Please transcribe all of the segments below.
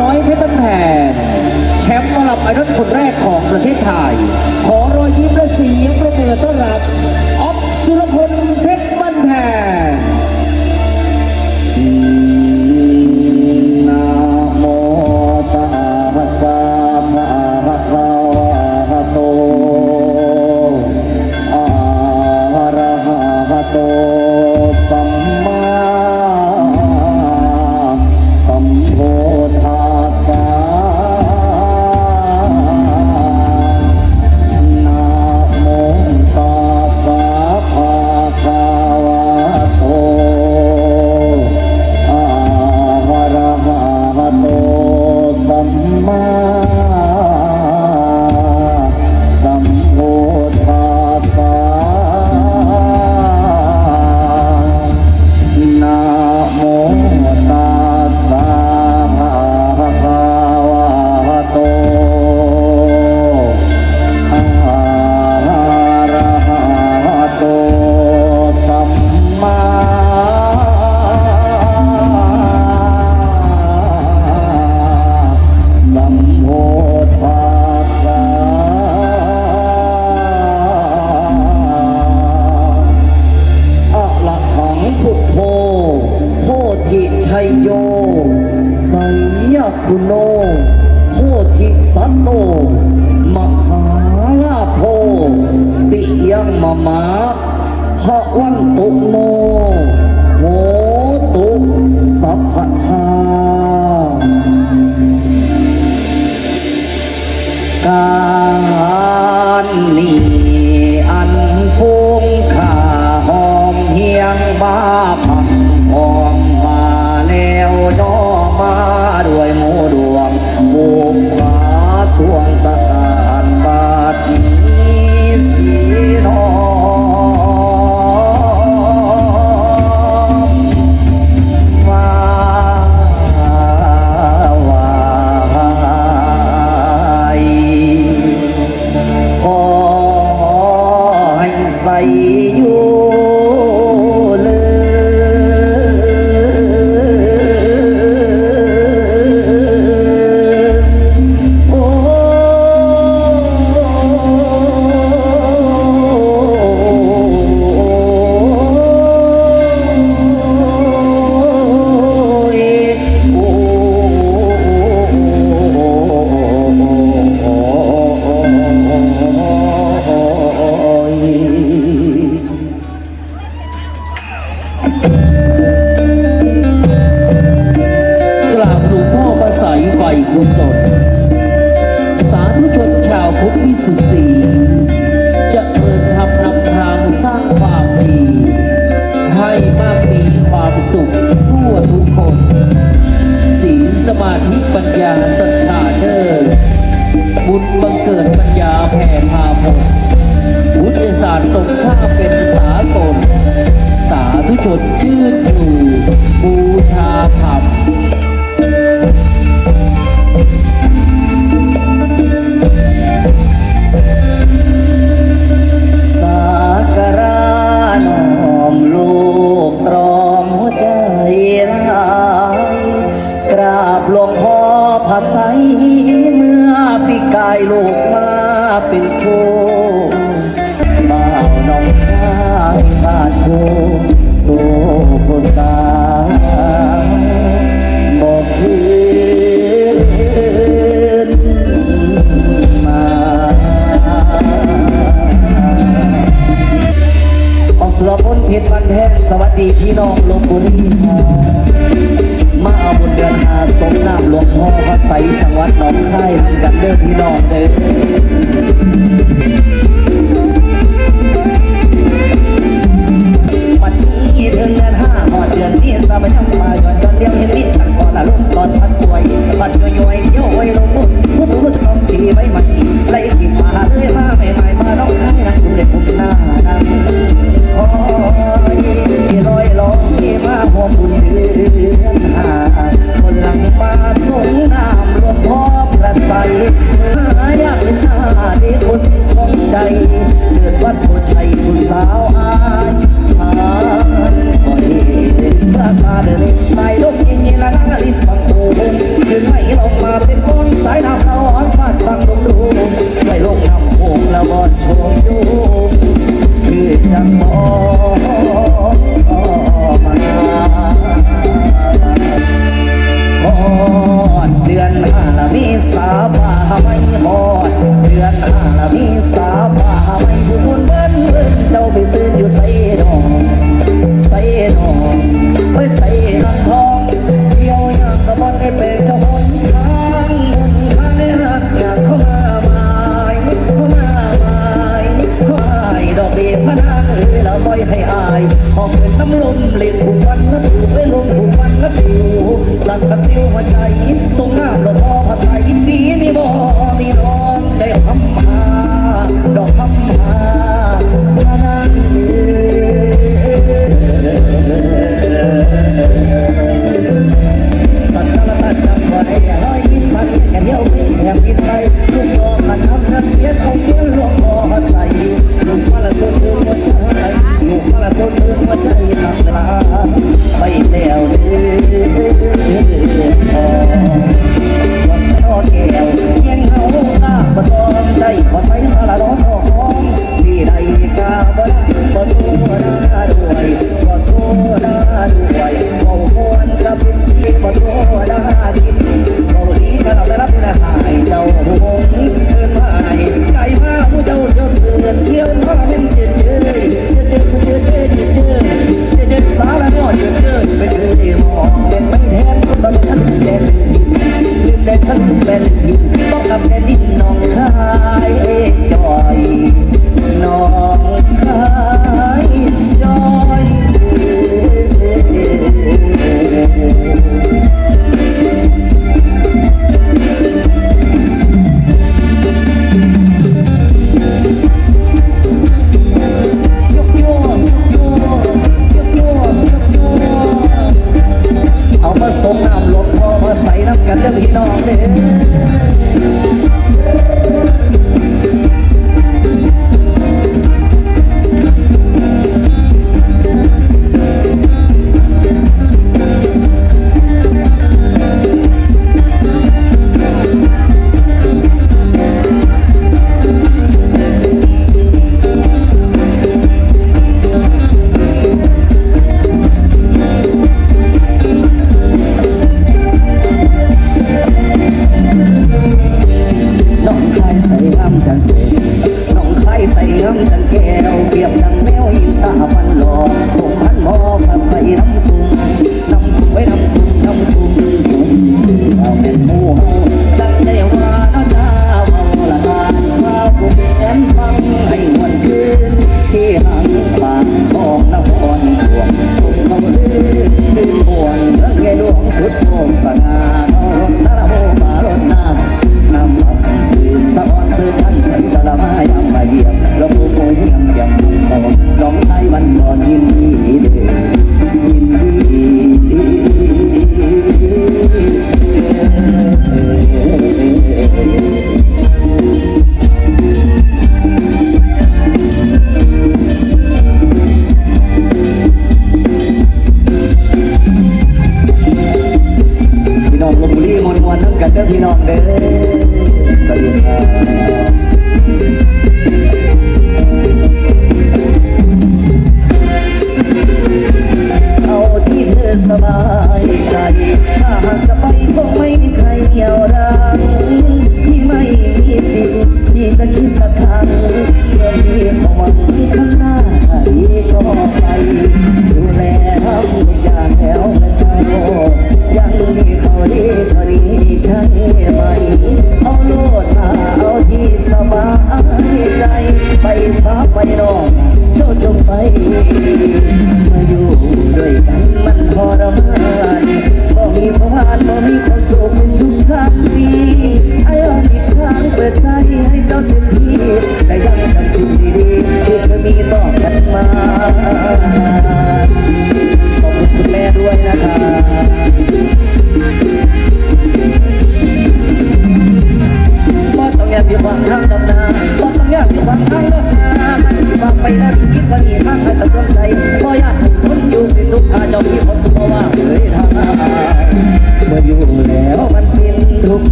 น้อยเพชรบ้านแพงแชมป์วลับไอรอนคนแรกของประเทศไทย ขอรอยยิ้มและเสียงประเมินต้อนรับ ออฟสุรพล ชัยโยไสยคุณโนโพธิสัตโนมหาลาโพติยังมะมาภะวันตุโนโหตุสัพพทาการนี้อันฟุ้งข่าหอมเฮียงบ้าพั พุทสตร์สงข้าเป็นสากลสาธุชนชื่นอยู่บูชาธรรมสัการน้อมลูกตรอมหัวใจร้ายกราบหลวงพ่อพระไสเมื่อปีกายลูกมาเป็นค บ่าวน้องชายบ้านโคสู่ผู้สาบอกคืนมาออกสุรพลเพชรบันแทกสวัสดีพี่น้องลงบุรีมาเอาบุญเดือนอาสมน้ำหลวงพ่อพระไสจังหวัดหนองคายกันเด้อพี่น้องเด้อ ได้คนของใจเกิดวัดโพชัยผู้สาวอายผานก่อนเห็นพระตาเดินสายลมเย็นเย็นละนังลิ้นฟังโตเดินขึ้นไม่ลงมาเป็นคนสายน้ำเราอ่อนฟาดฟังลมดูไม่ลงน้ำโขงล้วบอดชมยูคืนจังมองมาก่อนเดือนห้าละมีสาบ Enggak.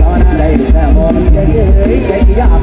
นอนอะไรแต่มองใจเฉยใจยาก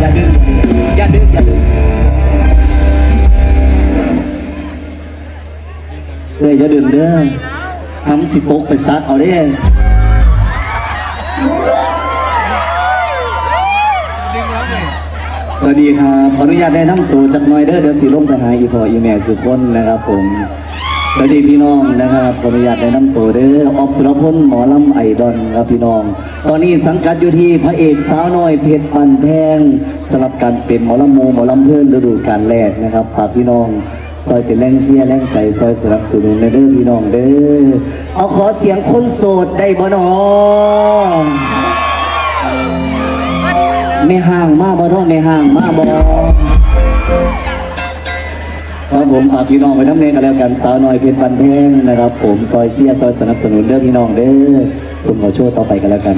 อย่าดื้ออย่าดื้ออย่าดื้อเอ้ยอย่ดื้อเด้อทำสิป๊กไปซัดเอาเด้สวัสดีครับ ขออนุญาตแนะนำตัวจักน้อยเด้อเดี๋ยวสีล่มไปหาอีพออีแม่สุดคนนะครับผม สวัสดีพี่น้องนะครับขออนุญาตแนะนำตัวเด้อออฟสุรพลหมอลำไอดอนครับพี่น้อง ตอนนี้สังกัดอยู่ที่พระเอกสาวน้อยเพชรปันแพงสำหรับการเป็นหมอลำโมูหมอลำเพื่อนฤดูกาลแรกนะครับฝากพี่น้องซอยเป็นแรงเสียแรงใจซอยสนับสนุนในเด้อพี่น้องเด้อเอาขอเสียงคนโสดได้บ่น้องไม่ห่างมากบ่น้องไม่ห่างมากบ่ ครับผมฝากพี่น้องไว้น้ำเนกันแล้วกันสาวน้อยเพชรบันเทงนะครับ ผมซอยเสียซอยสนับสนุนเด้อพี่น้องเด้อสุ่มขอโชคต่อไปกันแล้วกัน